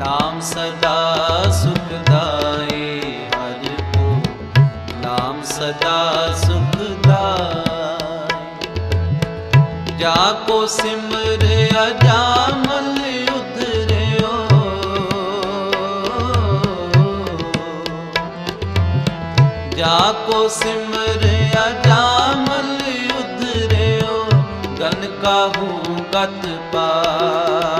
ਨਾਮ ਸਦਾ ਸੁਖਦਾਏ ਹਰ ਕੋ। ਨਾਮ ਸਦਾ ਸੁਖਦਾਏ ਜਾ ਕੋ ਸਿਮਰ ਅਜਾਮਲ ਉਧਰਿਓ। ਜਾ ਕੋ ਸਿਮਰਿਆ ਅਜਾਮਲ ਉਧਰਿਓ। ਗਨ ਕਾਹੂ ਗਤ ਪਾਏ